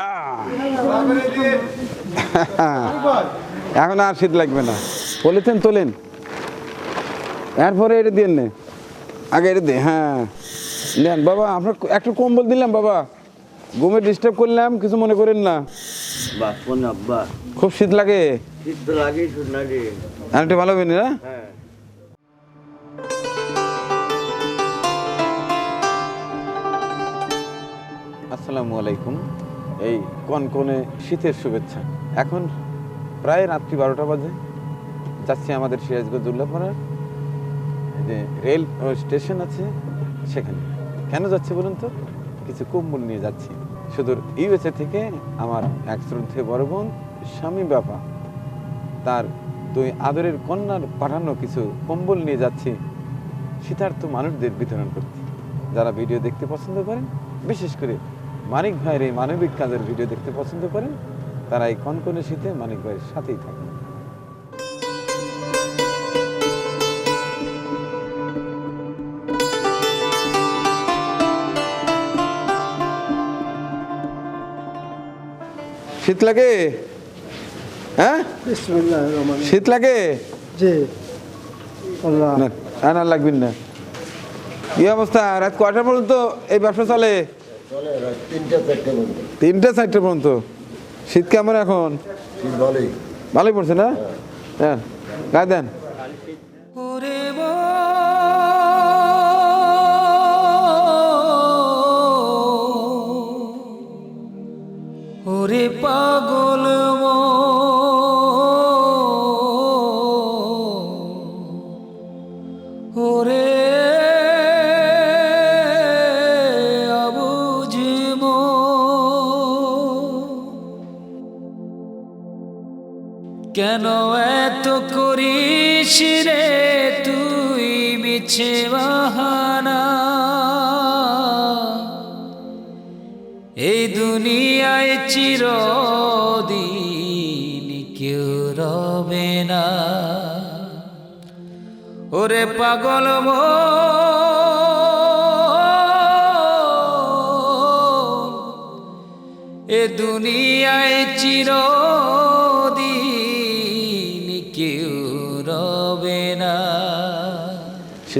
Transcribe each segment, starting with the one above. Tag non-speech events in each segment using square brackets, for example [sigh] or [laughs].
[laughs] এখন আর শীত লাগবে না। পলিথিন তোলেন। এরপরে এটা দিয়ে নে। আগে এটা দে হ্যাঁ। নেন বাবা আপনার একটু কম্বল দিলাম বাবা। ঘুমে ডিস্টার্ব করলাম কিছু মনে করেন না। বাহ খুব শীত লাগে। শীত একটু ভালো হবে না হ্যাঁ। আসসালামু আলাইকুম। এই কনকনে শীতের শুভেচ্ছা। এখন প্রায় রাত্রি বারোটা বাজে। যাচ্ছি আমাদের সিরাজগঞ্জ উল্লাপাড়ার যে রেল স্টেশন আছে সেখানে। কেন যাচ্ছি বলুন তো? কিছু কম্বল নিয়ে যাচ্ছি। সুদূর ইউএসএ থেকে আমার এক শ্রদ্ধে বড় বোন স্বামী বাবা। তার দুই আদরের কন্যার পাঠানো কিছু কম্বল নিয়ে যাচ্ছি। শীতার্থ মানুষদের বিতরণ করতে। যারা ভিডিও দেখতে পছন্দ করেন, বিশেষ করে মানিক ভাইয়ের এই মানবিক কাজের ভিডিও দেখতে পছন্দ করেন? তারা এই কনকনে শীতে মানিক ভাইয়ের সাথেই থাকেন। শীত লাগে? হ্যাঁ? শীত লাগে? না লাগবেন না। কি অবস্থা রাত কয়টা পর্যন্ত এই ব্যবসা চলে? তিনটা চারটে পর্যন্ত। শীত কেমন এখন? ভালোই। ভালোই পড়ছে না? হ্যাঁ। গায়ে দেন। ওরে পাগল। মিছে বাহানা। এই দুনিয়ায় চিরদিন কেউ রবে না। ওরে পাগল মন, এ দুনিয়ায় চিরদিন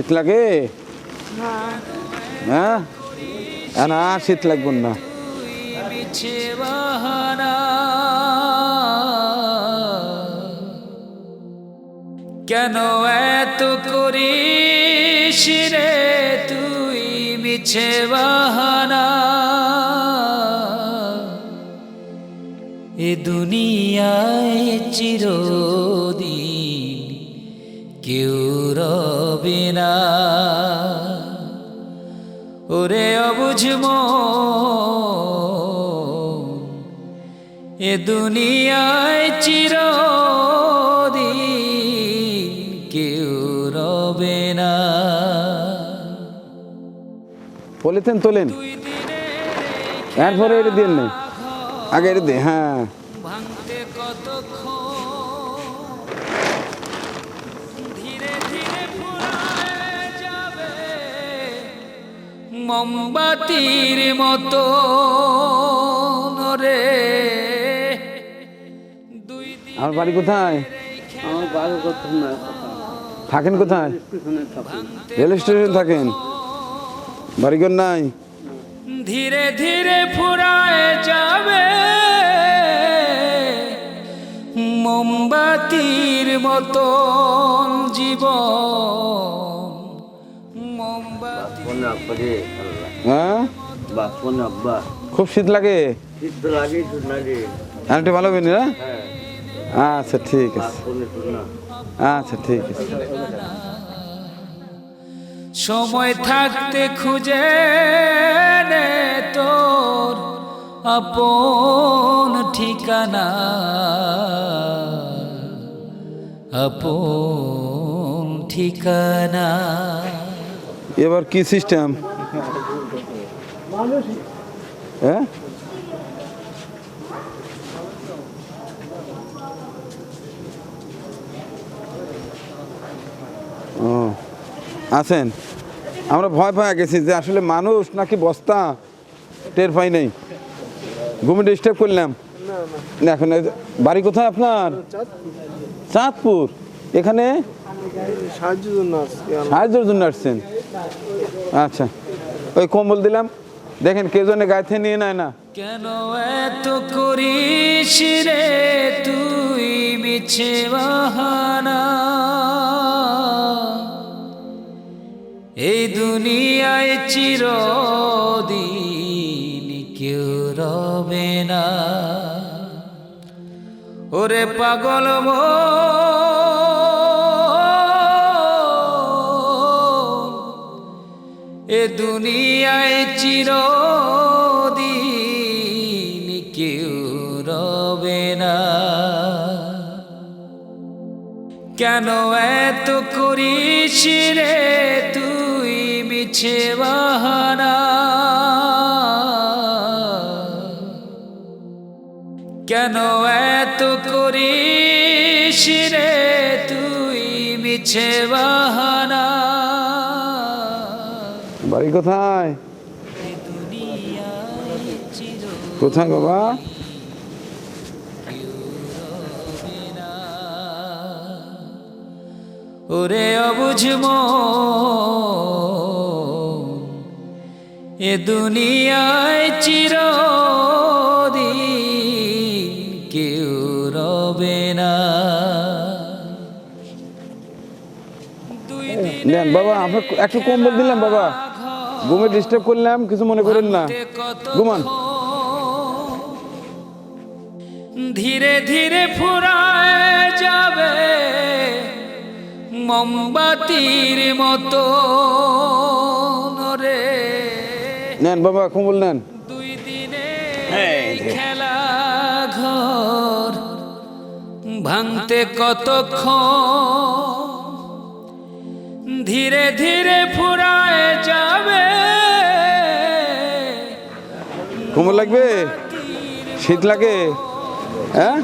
শীত লাগে? হ্যাঁ। আর না শীত লাগবে না। কেন এত করিস রে তুই মিছে বাহানা? এ দুনিয়ায় চিরদিন কেউ রবে না ওরে অবুঝম এ দুনিয়ায় চিরদিন কেউ রবে না। পলিথিন তোলেন। এরপরে এটা দিয়ে নে আগে এটা দে হ্যাঁ। মোমবাতির মতো রে দুই আমার বাড়ি কোথায়? আমার বাড়ি না থাকেন কোথায়? রেল স্টেশন থাকেন? বাড়ি বাড়িঘর নাই? ধীরে ধীরে ফুরায় যাবে। মোমবাতির মতন জীবন। মোমবাতি হ্যাঁ? বাহ খুব শীত লাগে? শীত তো লাগেই শুননা রে আর একটু ভালো হবে না হ্যাঁ। আচ্ছা ঠিক আছে। আচ্ছা ঠিক আছে। সময় থাকতে খুঁজে নে তোর আপন ঠিকানা। আপন ঠিকানা। এবার কি সিস্টেম হ্যাঁ? ও আছেন আমরা ভয় পেয়ে গেছি যে আসলে মানুষ নাকি বস্তা টের পাই নেই। ঘুমে ডিস্টার্ব করলাম। এখন বাড়ি কোথায় আপনার? চাঁদপুর। এখানে? সাহায্যের জন্য আসছেন। আচ্ছা ওই কম্বল দিলাম। দেখেন, কে জন্য গায়ে নিয়ে নেয় না? কেন এত করিস রে তুই মিছে বাহানা? এই দুনিয়ায় চির চিরদিন কেউ রবে না। ওরে পাগল মন এ দুনিয়ায় চিরদিন কেউ রবে না। কেন এত করিস রে তুই মিছে বাহানা? কেন এত করিস রে তুই মিছে বাহানা? বাড়ি কোথায়? কোথায় বাবা? ওরে অবুঝম এ দুনিয়ায় চিরদিন কেউ রবে না। বাবা আপনার একটু কম্বল দিলাম বাবা। ঘুমে ডিস্টার্ব করলাম কিছু মনে করেন না। কত ঘুমান। ধীরে ধীরে ফুরায় যাবে মোমবাতির মতো রে নেন বাবা কম্বল নেন। দুই দিনে খেলা ঘর ভাঙতে কতক্ষণ ধীরে ধীরে ফুরায় যাবে। কম্বল লাগবে? শীত লাগে? হ্যাঁ?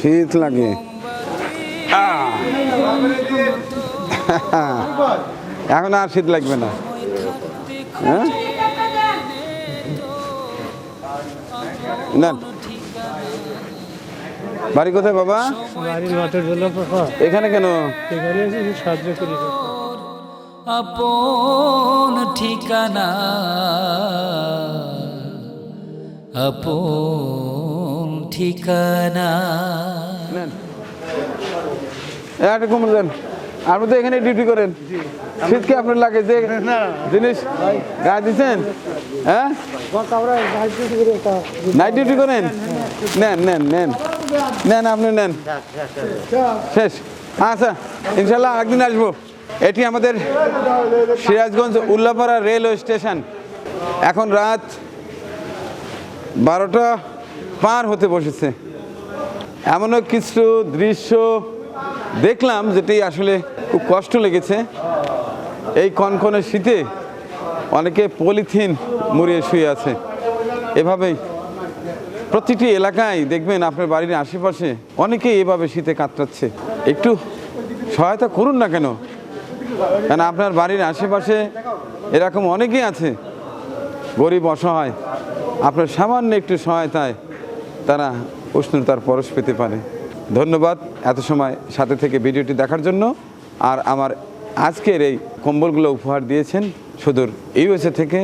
শীত লাগে! এখন আর শীত লাগবে না। হ্যাঁ? নেন বাড়ি কোথায় বাবা? এখানে কেন? আপন ঠিকানা আপন ঠিকানা। একটা দেন। আপনি তো এখানে ডিউটি করেন। শীতকে আপনার লাগে? যে জিনিস গায়ে দিচ্ছেন হ্যাঁ? নাইট ডিউটি করেন? নেন নেন নেন। নেন, আপনি নেন। শেষ। আচ্ছা ইনশাল্লাহ একদিন আসব। এটি আমাদের সিরাজগঞ্জ উল্লাপাড়া রেলওয়ে স্টেশন। এখন রাত বারোটা পার হতে বসেছে। এমনও কিছু দৃশ্য দেখলাম যেটি আসলে খুব কষ্ট লেগেছে। এই কনকনে শীতে অনেকে পলিথিন মুড়িয়ে শুয়ে আছে। এভাবেই প্রতিটি এলাকায় দেখবেন আপনার বাড়ির আশেপাশে অনেকেই এভাবে শীতে কাতরাচ্ছে। একটু সহায়তা করুন না কেন? কেন আপনার বাড়ির আশেপাশে এরকম অনেকেই আছে, গরিব, অসহায়। আপনার সামান্য একটু সহায়তায় তারা উষ্ণতার পরশ পেতে পারে। ধন্যবাদ এত সময় সাথে থেকে ভিডিওটি দেখার জন্য। আর আমার আজকের এই কম্বলগুলো উপহার দিয়েছেন সুদূর ইউএসএ থেকে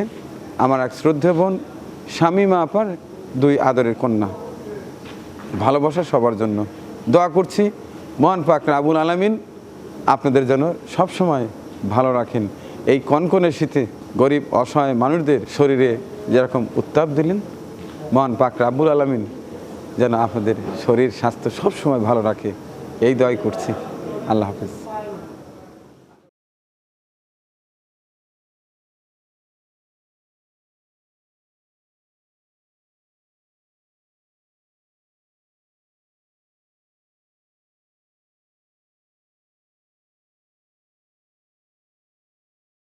আমার এক শ্রদ্ধা বোন শামিমা আপার। দুই আদরের কন্যা। ভালোবাসা সবার জন্য। দোয়া করছি মহান পাক আবুল আলামিন আপনাদের যেন সবসময় ভালো রাখেন। এই কনকনে শীতে গরিব, অসহায় মানুষদের শরীরে যেরকম উত্তাপ দিলেন, মহান পাক রাব্বুল আলামিন যেন আপনাদের শরীর স্বাস্থ্য সবসময় ভালো রাখে। এই দয় করছি। আল্লাহ হাফিজ।